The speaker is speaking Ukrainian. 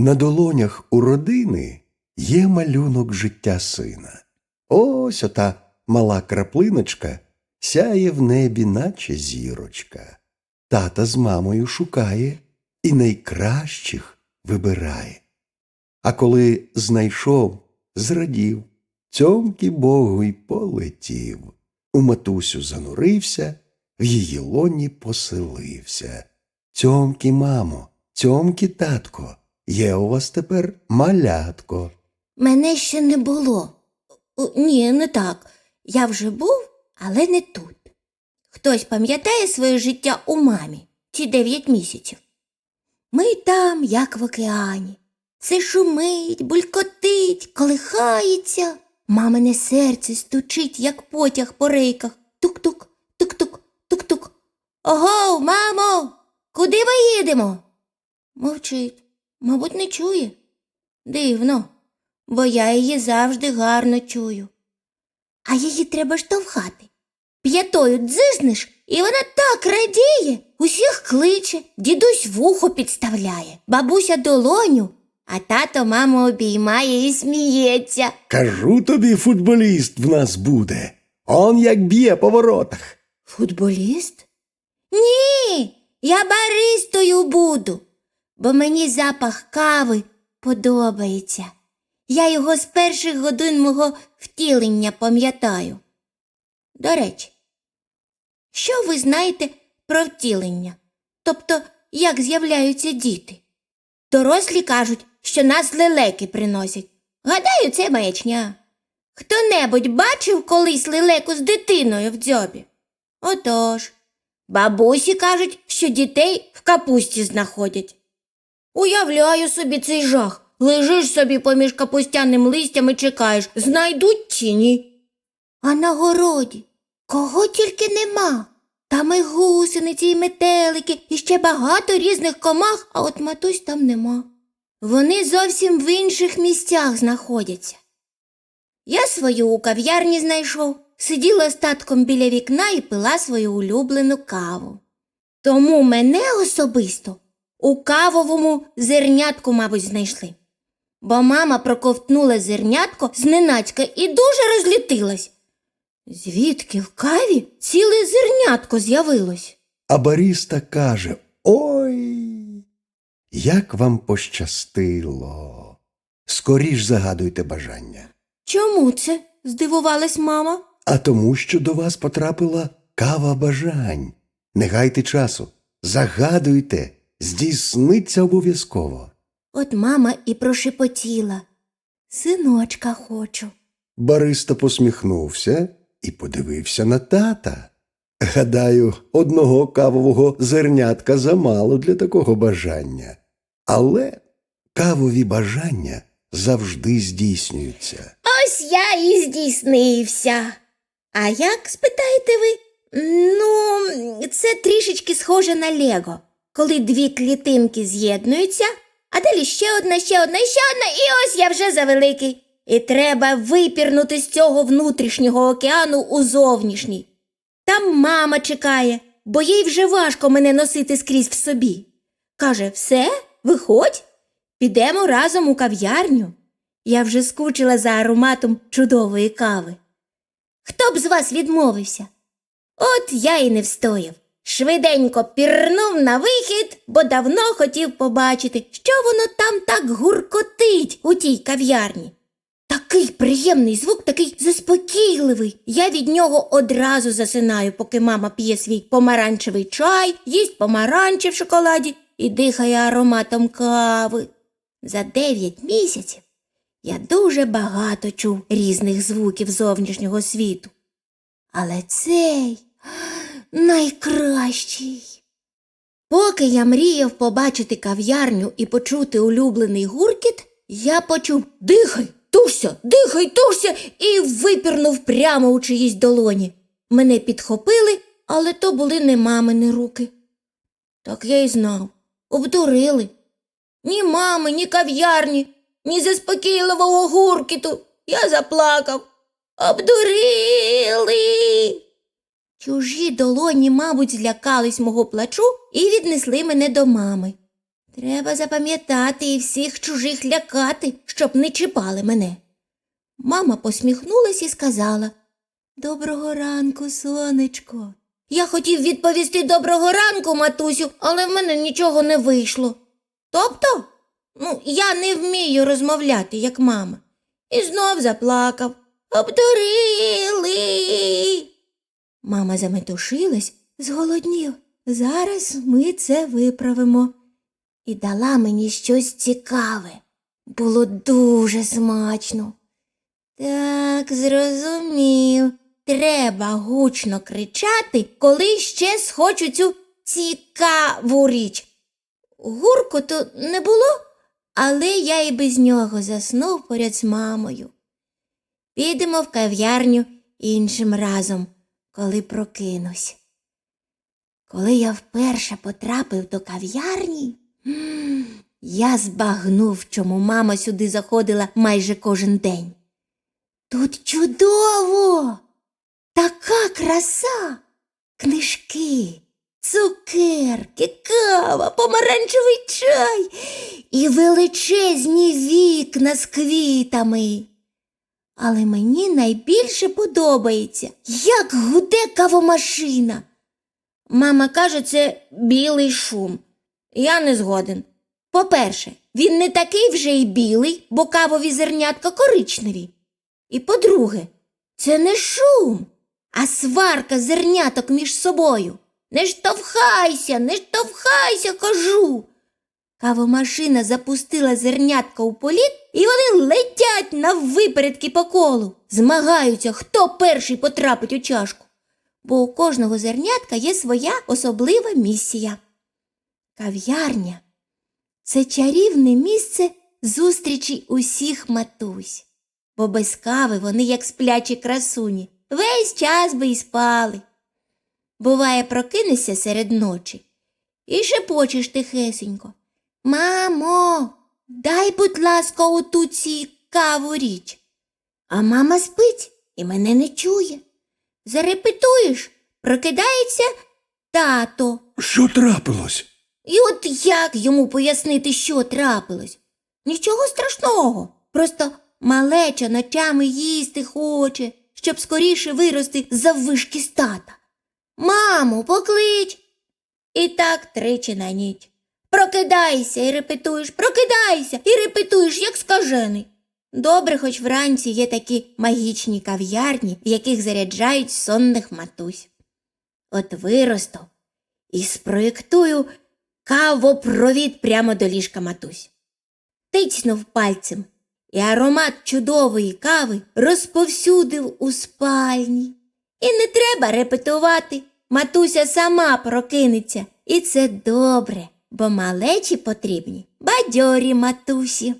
На долонях у родини є малюнок життя сина. Ось ота мала краплиночка сяє в небі, наче зірочка. Тата з мамою шукає і найкращих вибирає. А коли знайшов, зрадів, цьомки Богу й полетів. У матусю занурився, в її лоні поселився. Цьомки, мамо, цьомки, татко, є у вас тепер малятко. Мене ще не було. Ні, не так. Я вже був, але не тут. Хтось пам'ятає своє життя у мамі ці дев'ять місяців. Ми там, як в океані. Все шумить, булькотить, колихається. Мамине серце стучить, як потяг по рейках. Тук-тук, тук-тук, тук-тук. Ого, мамо, куди ми їдемо? Мовчить, мабуть, не чує. Дивно, бо я її завжди гарно чую. А її треба штовхати. П'ятою дзизнеш, і вона так радіє, усіх кличе, дідусь вухо підставляє, бабуся долоню, а тато маму обіймає і сміється. Кажу тобі, футболіст в нас буде. Он як б'є по воротах. Футболіст? Ні, я баристою буду, бо мені запах кави подобається. Я його з перших годин мого втілення пам'ятаю. До речі, що ви знаєте про втілення? Тобто, як з'являються діти? Дорослі кажуть, що нас лелеки приносять. Гадаю, це маячня. Хто-небудь бачив колись лелеку з дитиною в дзьобі? Отож, бабусі кажуть, що дітей в капусті знаходять. Уявляю собі цей жах. Лежиш собі поміж капустяним листям і чекаєш, знайдуть чи ні. А на городі кого тільки нема. Там і гусениці, і метелики, і ще багато різних комах, а от матусь там нема. Вони зовсім в інших місцях знаходяться. Я свою у кав'ярні знайшов, сиділа з татком біля вікна і пила свою улюблену каву. Тому мене особисто у кавовому зернятку, мабуть, знайшли. Бо мама проковтнула зернятко зненацька і дуже розлютилась. Звідки в каві ціле зернятко з'явилось? А баріста каже: Ой, як вам пощастило. Скоріш загадуйте бажання. Чому це? здивувалась мама. А тому, що до вас потрапила кава бажань. Не гайте часу, загадуйте, здійсниться обов'язково. От мама і прошепотіла. Синочка хочу. Бариста посміхнувся і подивився на тата. Гадаю, одного кавового зернятка замало для такого бажання. Але кавові бажання завжди здійснюються. Ось я і здійснився. А як, спитаєте ви? Ну, це трішечки схоже на Лего, коли дві клітинки з'єднуються, а далі ще одна, ще одна, ще одна, і ось я вже завеликий. І треба випірнути з цього внутрішнього океану у зовнішній. Там мама чекає, бо їй вже важко мене носити скрізь в собі. Каже, все, виходь, підемо разом у кав'ярню. Я вже скучила за ароматом чудової кави. Хто б з вас відмовився? От я і не встояв. Швиденько пірнув на вихід, бо давно хотів побачити, що воно там так гуркотить у тій кав'ярні. Такий приємний звук, такий заспокійливий. Я від нього одразу засинаю, поки мама п'є свій помаранчевий чай, їсть помаранчі в шоколаді і дихає ароматом кави. За дев'ять місяців я дуже багато чув різних звуків зовнішнього світу. Але цей найкращий. Поки я мріяв побачити кав'ярню і почути улюблений гуркіт, я почув дихай, тушся, дихай, тушся і випірнув прямо у чиїсь долоні. Мене підхопили, але то були не мамини руки. Так я й знав. Обдурили. Ні мами, ні кав'ярні, ні заспокійливого гуркіту. Я заплакав. Обдурили. Чужі долоні, мабуть, злякались мого плачу і віднесли мене до мами. Треба запам'ятати і всіх чужих лякати, щоб не чіпали мене. Мама посміхнулась і сказала Доброго ранку, сонечко. Я хотів відповісти доброго ранку, матусю, але в мене нічого не вийшло. Тобто, ну, я не вмію розмовляти, як мама. І знов заплакав. Обдурили. Мама заметушилась, зголоднів. Зараз ми це виправимо. І дала мені щось цікаве. Було дуже смачно. Так, зрозумів. Треба гучно кричати, коли ще схочу цю цікаву річ. Гуркоту не було, але я і без нього заснув поряд з мамою. Підемо в кав'ярню іншим разом, коли прокинусь. Коли я вперше потрапив до кав'ярні, я збагнув, чому мама сюди заходила майже кожен день. Тут чудово! Така краса! Книжки, цукерки, кава, помаранчевий чай і величезні вікна з квітами. Але мені найбільше подобається, як гуде кавомашина. Мама каже, це білий шум. Я не згоден. По-перше, він не такий вже й білий, бо кавові зернятка коричневі. І по-друге, це не шум, а сварка зерняток між собою. Не штовхайся, не штовхайся, кажу. Кавомашина запустила зернятка у політ, і вони летять на випередки по колу, змагаються, хто перший потрапить у чашку. Бо у кожного зернятка є своя особлива місія. Кав'ярня це чарівне місце зустрічі усіх матусь, бо без кави вони, як сплячі красуні, весь час би й спали. Буває, прокинешся серед ночі і шепочеш тихесенько. Мамо, дай, будь ласка, оту цікаву річ. А мама спить і мене не чує. Зарепетуєш, прокидається тато. Що трапилось? І от як йому пояснити, що трапилось? Нічого страшного. Просто малеча ночами їсти хоче, щоб скоріше вирости заввишки з тата. Мамо, поклич. І так тричі на ніч. Прокидайся і репетуєш, прокидайся і репетуєш, як скажений. Добре, хоч вранці є такі магічні кав'ярні, в яких заряджають сонних матусь. От виросту і спроєктую кавопровід прямо до ліжка матусь. Тицьнув пальцем, і аромат чудової кави розповсюдив у спальні. І не треба репетувати. Матуся сама прокинеться, і це добре, бо малечі потрібні бадьорі матусі.